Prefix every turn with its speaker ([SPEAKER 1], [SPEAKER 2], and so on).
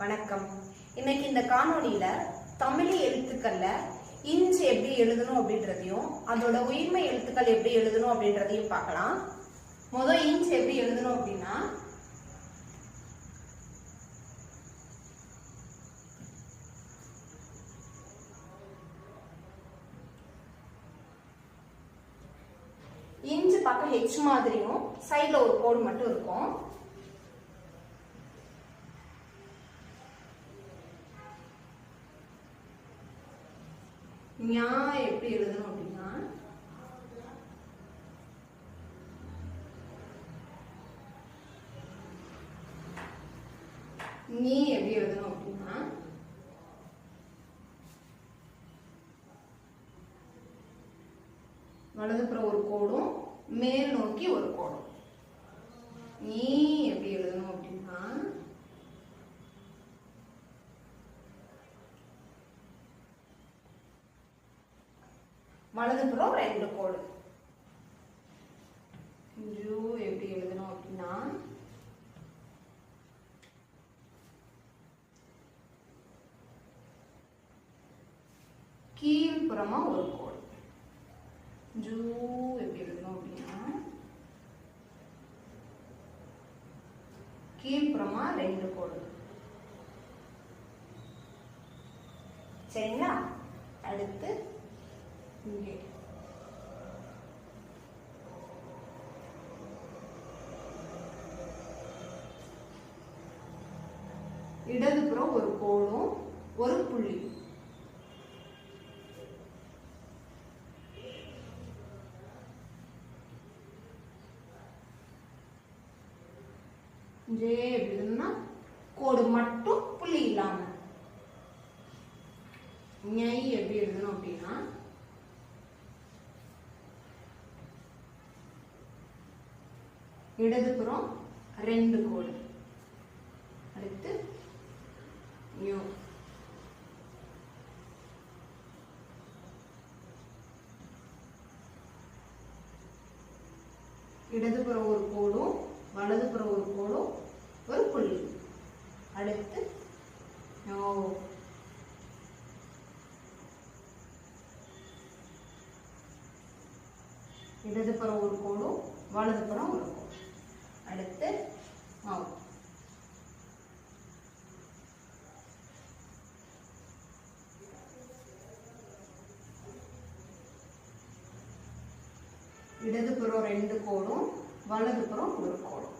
[SPEAKER 1] வணக்கம். இன்னைக்கு இந்த காணொலியில தமிழ் எழுத்துக்கள்ல இன்ச் எப்படி எழுதணும் அப்படின்றதையும் அதோட உயிர்மை எழுத்துக்கள் எப்படி எழுதணும் அப்படின்றதையும் பார்க்கலாம். முதல் இன்ச் எப்படி எழுதணும் அப்படின்னா இன்ச் பக்கம் ஹெச் மாதிரியும் சைடுல ஒரு கோடு மட்டும் இருக்கும். ஞா எப்படி எழுதணும் அப்படின்னா நீ எப்படி எழுதணும் அப்படின்னா வலதுப்புறம் ஒரு கோடும் மேல் நோக்கி ஒரு கோடும். நீ எப்படி எழுதணும் அப்படின்னா வலதுபுறம் ரெண்டு கோடு. ஜூ எப்படி எழுதணும் அப்படின்னா கீழ்ப்புறமா ஒரு கோடு. ஜூ எப்படி எழுதணும் அப்படின்னா கீழ்ப்புறமா ரெண்டு கோடு. சரிங்களா? அடுத்து இங்கே. இடதுபுறம் ஒரு கோடும் ஒரு புள்ளி. ஜே எப்படின்னா கோடு மட்டும் புள்ளி இல்லாம. ஞை எப்படி எழுதணும் அப்படின்னா இடதுபுறம் ரெண்டு கோடு. அடுத்து நியூ இடதுபுறம் ஒரு கோடும் வலதுபுறம் ஒரு கோடும் ஒரு புள்ளி. அடுத்து நோ இடதுபுறம் ஒரு கோடும் வலதுபுறம் ஒரு கோடும் அடுத்து மாவு. இடதுபுறம் ரெண்டு கோடும் வலதுபுறம் ஒரு கோடும்.